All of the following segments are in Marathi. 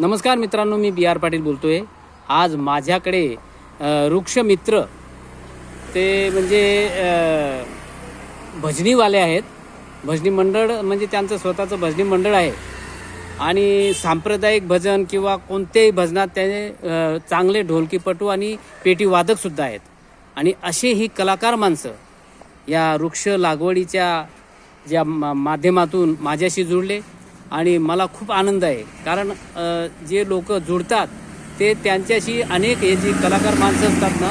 नमस्कार मित्रांनो मी बी आर पाटील बोलतोय. आज माझ्याकडे वृक्ष वृक्षमित्र ते म्हणजे भजनीवाले आहेत. भजनी मंडळ म्हणजे त्यांचं स्वतःचं भजनी मंडळ आहे. आणि सांप्रदायिक भजन किंवा कोणत्याही भजनात त्याने चांगले ढोलकीपटू आणि पेटीवादकसुद्धा आहेत. आणि असे ही कलाकार माणसं या वृक्ष लागवडीच्या ज्या मा- माध्यमातून माझ्याशी जुळले. आणि मला खूप आनंद आहे. कारण जे लोक जुळतात ते त्यांच्याशी अनेक हे जी कलाकार माणसं असतात ना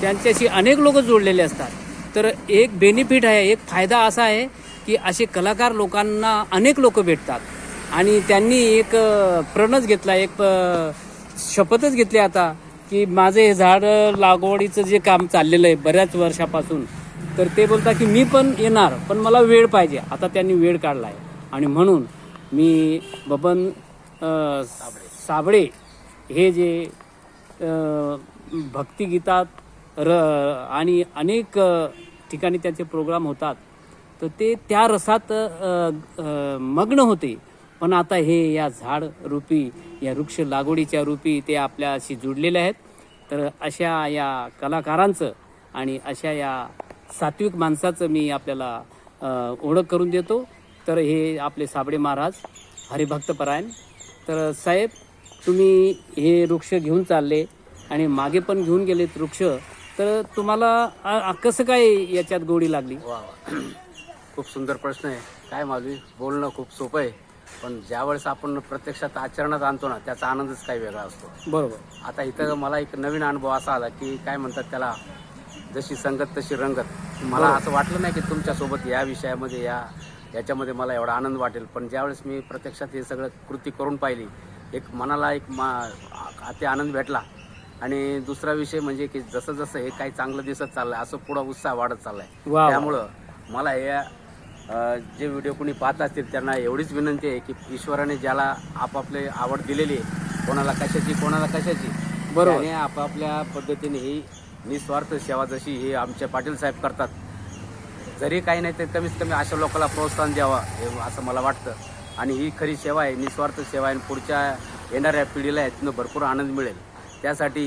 त्यांच्याशी अनेक लोक जोडलेले असतात. तर एक बेनिफिट आहे एक फायदा असा आहे की असे कलाकार लोकांना अनेक लोक भेटतात. आणि त्यांनी एक प्रणच घेतला एक शपथच घेतली आता की माझं हे झाड लागवडीचं जे काम चाललेलं आहे बऱ्याच वर्षापासून तर ते बोलतात की मी पण येणार पण मला वेळ पाहिजे. आता त्यांनी वेळ काढला आहे आणि म्हणून मी बबन साबळे हे जे भक्तिगीतात र आणि अनेक ठिकाणी त्यांचे प्रोग्राम होतात. तर ते त्या रसात मग्न होते. पण आता हे या झाड रूपी या वृक्ष लागवडीच्या रूपी ते आपल्याशी जुडलेले आहेत. तर अशा या कलाकारांचं आणि अशा या सात्विक माणसाचं मी आपल्याला ओळख करून देतो. तर हे आपले साबळे महाराज हरिभक्तपरायण तर साहेब तुम्ही हे वृक्ष घेऊन चालले आणि मागे पण घेऊन गेलेत वृक्ष. तर तुम्हाला कसं काय याच्यात गोडी लागली? वा वा. खूप सुंदर प्रश्न आहे. काय माझी बोलणं खूप सोपं आहे. पण ज्यावेळेस आपण प्रत्यक्षात आचरणात आणतो ना त्याचा आनंदच काही वेगळा असतो. बरोबर. आता इथं मला एक नवीन अनुभव असा आला की काय म्हणतात त्याला जशी संगत तशी रंगत. मला असं वाटलं नाही की तुमच्यासोबत या विषयामध्ये या याच्यामध्ये मला एवढा आनंद वाटेल पण ज्यावेळेस मी प्रत्यक्षात हे सगळं कृती करून पाहिली एक मनाला एक मा अति आनंद भेटला आणि दुसरा विषय म्हणजे की जसं जसं हे काही चांगलं दिसत चाललंय असं पुढं उत्साह वाढत चाललाय. त्यामुळं मला या जे व्हिडिओ कोणी पाहत असतील त्यांना एवढीच विनंती आहे की ईश्वराने ज्याला आपापले आवड दिलेली आहे कोणाला कशाची कोणाला कशाची बरोबर. आपापल्या पद्धतीने ही निस्वार्थ सेवा जशी ही आमचे पाटील साहेब करतात जरी काही नाही तर कमीत कमी अशा लोकांना प्रोत्साहन द्यावं हे असं मला वाटतं. आणि ही खरी सेवा आहे निस्वार्थ सेवा आहे. आणि पुढच्या येणाऱ्या पिढीला यातनं भरपूर आनंद मिळेल. त्यासाठी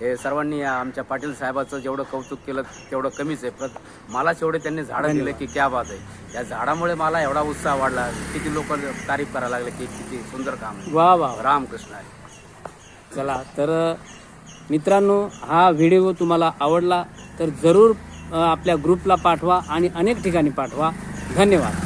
हे सर्वांनी आमच्या पाटील साहेबाचं जेवढं कौतुक केलं तेवढं कमीच आहे. प्रत मलाच एवढे त्यांनी झाडं दिलं की क्या बात आहे. या झाडामुळे मला एवढा उत्साह वाढला. किती लोक तारीफ करायला लागले की किती सुंदर काम आहे. वा वा. रामकृष्ण आहे. चला तर मित्रांनो हा व्हिडिओ तुम्हाला आवडला तर जरूर आपल्या ग्रुपला पाठवा आणि अनेक ठिकाणी पाठवा. धन्यवाद.